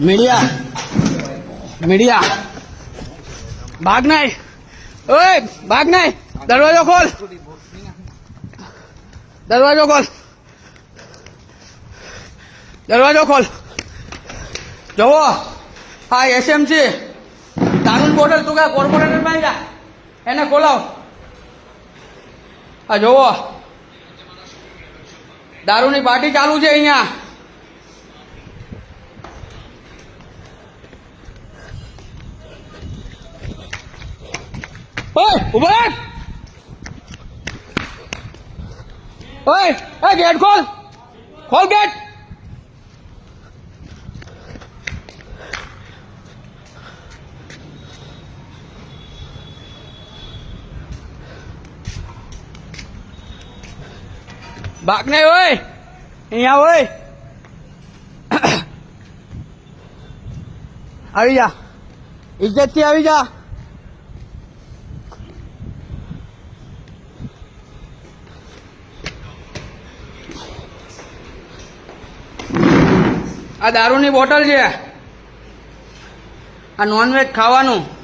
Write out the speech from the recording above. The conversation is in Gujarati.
મીડિયા. મીડિયા. ભાગ નહીં. ઓય, ભાગ નહીં. દરવાજો ખોલ. દરવાજો ખોલ. દરવાજો ખોલ. જુઓ. હા એસએમસી દારૂન બોટલ તું કા કોર્પોરેટરમાં જા. એને ખોલાવ. હા જુઓ. દારૂની પાર્ટી ચાલુ છે અહીંયા. ઓય ઉભો રહે ઓય એ ગેટ ખોલ ખોલ ગેટ ભાગ નહીં ઓય અહીંયા ઓય આવી જા ઇજ્જતથી આવી જા આ દારૂની બોટલ છે. આ નોનવેજ ખાવાનું.